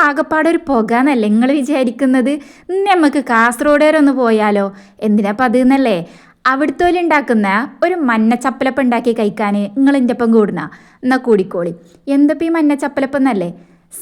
ആകെപ്പാടെ ഒരു പുക എന്നല്ലേ നിങ്ങൾ വിചാരിക്കുന്നത്? നമുക്ക് കാസർഗോഡ് വരെ ഒന്ന് പോയാലോ? എന്തിനാപ്പം അത് എന്നല്ലേ അവിടുത്തോലി ഉണ്ടാക്കുന്ന ഒരു മഞ്ഞച്ചപ്പലപ്പം ഉണ്ടാക്കി കഴിക്കാൻ നിങ്ങൾ എന്റെ ഒപ്പം കൂടുന്ന? എന്നാൽ കൂടിക്കോളി. എന്തപ്പോൾ ഈ മഞ്ഞച്ചപ്പലപ്പം എന്നല്ലേ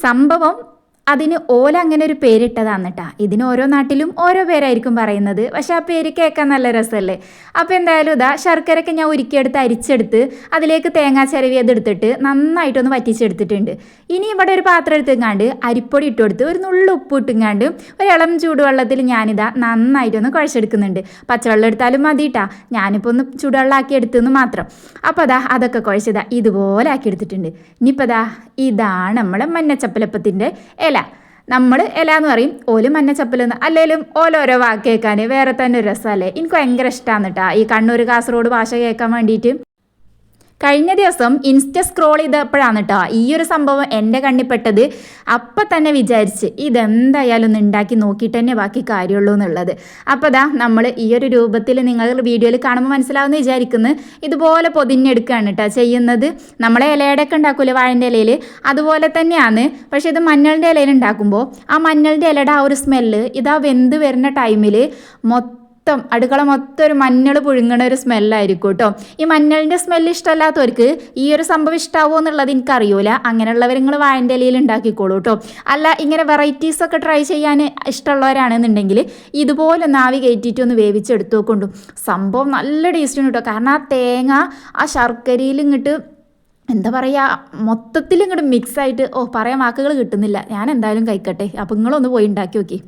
സംഭവം അതിന് ഓല അങ്ങനെ ഒരു പേരിട്ടതാണ് ഇതിന് ഓരോ നാട്ടിലും ഓരോ പേരായിരിക്കും പറയുന്നത്. പക്ഷെ ആ പേര് കേൾക്കാൻ നല്ല രസമല്ലേ? അപ്പോൾ എന്തായാലും ഇതാ ശർക്കരയൊക്കെ ഞാൻ ഉരുക്കിയെടുത്ത് അരിച്ചെടുത്ത് അതിലേക്ക് തേങ്ങാ ചിരവി അത് എടുത്തിട്ട് നന്നായിട്ടൊന്ന് വറ്റിച്ചെടുത്തിട്ടുണ്ട്. ഇനി ഇവിടെ ഒരു പാത്രം എടുത്തുങ്ങാണ്ട് അരിപ്പൊടി ഇട്ട് കൊടുത്ത് ഒരു നുള്ളു ഉപ്പ് ഇട്ടുങ്ങാണ്ട് ഒരു ഇളം ചൂടുവെള്ളത്തിൽ ഞാനിതാ നന്നായിട്ടൊന്ന് കുഴച്ചെടുക്കുന്നുണ്ട്. പച്ചവെള്ളം എടുത്താലും മതിയിട്ടാ ഞാനിപ്പോൾ ഒന്ന് ചൂടുവെള്ളമാക്കി എടുത്തെന്ന് മാത്രം. അപ്പോൾ അതാ അതൊക്കെ കുഴച്ചതാ ഇതുപോലെ ആക്കി എടുത്തിട്ടുണ്ട്. ഇനിയിപ്പോൾ അതാ ഇതാണ് നമ്മളെ മഞ്ഞച്ചപ്പലപ്പത്തിന്റെ ഇല. നമ്മൾ ഇല എന്ന് പറയും ഓൽ മഞ്ഞച്ചപ്പലെന്ന് അല്ലെങ്കിലും ഓലോരോ വാക്ക് കേൾക്കാൻ വേറെ തന്നെ ഒരു രസമല്ലേ? എനിക്ക് ഭയങ്കര ഇഷ്ടമാണ് കേട്ടോ ഈ കണ്ണൂർ കാസർഗോഡ് ഭാഷ കേൾക്കാൻ വേണ്ടിയിട്ട് കഴിഞ്ഞ ദിവസം ഇൻസ്റ്റ സ്ക്രോൾ ചെയ്തപ്പോഴാണ് കേട്ടോ ഈ ഒരു സംഭവം എന്റെ കണ്ണിപ്പെട്ടത് അപ്പം തന്നെ വിചാരിച്ച് ഇതെന്തായാലും ഒന്ന് ഉണ്ടാക്കി നോക്കിയിട്ട് തന്നെ ബാക്കി കാര്യമുള്ളൂ എന്നുള്ളത്. അപ്പോൾ ദാ നമ്മൾ ഈ ഒരു രൂപത്തിൽ നിങ്ങൾ വീഡിയോയിൽ കാണുമ്പോൾ മനസ്സിലാവുമെന്ന് വിചാരിക്കുന്നു. ഇതുപോലെ പൊതിഞ്ഞെടുക്കുകയാണ് കേട്ടോ ചെയ്യുന്നത്. നമ്മളെ ഇലയുടെയൊക്കെ ഉണ്ടാക്കൂലേ വാഴന്റെ ഇലയിൽ? അതുപോലെ തന്നെയാണ്. പക്ഷേ ഇത് മഞ്ഞളുടെ ഇലയിൽ ഉണ്ടാക്കുമ്പോൾ ആ മഞ്ഞളുടെ ഇലയുടെ ആ ഒരു സ്മെല്ല് ഇതാ വെന്ത് വരുന്ന ടൈമിൽ മൊത്തം മൊത്തം അടുക്കള മൊത്തം ഒരു മഞ്ഞൾ പുഴുങ്ങണ ഒരു സ്മെല്ലായിരിക്കും കേട്ടോ. ഈ മഞ്ഞളിന്റെ സ്മെല്ല് ഇഷ്ടമല്ലാത്തവർക്ക് ഈ ഒരു സംഭവം ഇഷ്ടാവോ എന്നുള്ളത് എനിക്കറിയൂല. അങ്ങനെയുള്ളവർ നിങ്ങൾ വാഴന്റെ ഇലയിൽ ഉണ്ടാക്കിക്കോളൂ കേട്ടോ. അല്ല ഇങ്ങനെ വെറൈറ്റീസ് ഒക്കെ ട്രൈ ചെയ്യാൻ ഇഷ്ടമുള്ളവരാണെന്നുണ്ടെങ്കിൽ ഇതുപോലെ നാവി കയറ്റിയിട്ട് ഒന്ന് വേവിച്ചെടുത്തു കൊണ്ടു സംഭവം നല്ല ടേസ്റ്റ് ഉണ്ട് കേട്ടോ. കാരണം ആ തേങ്ങ ആ ശർക്കരയിൽ ഇങ്ങോട്ട് എന്താ പറയുക മൊത്തത്തിൽ ഇങ്ങോട്ട് മിക്സ് ആയിട്ട് ഓ പറയാൻ വാക്കുകൾ കിട്ടുന്നില്ല. ഞാൻ എന്തായാലും കഴിക്കട്ടെ. അപ്പം നിങ്ങളൊന്ന് പോയി ഉണ്ടാക്കി നോക്കി.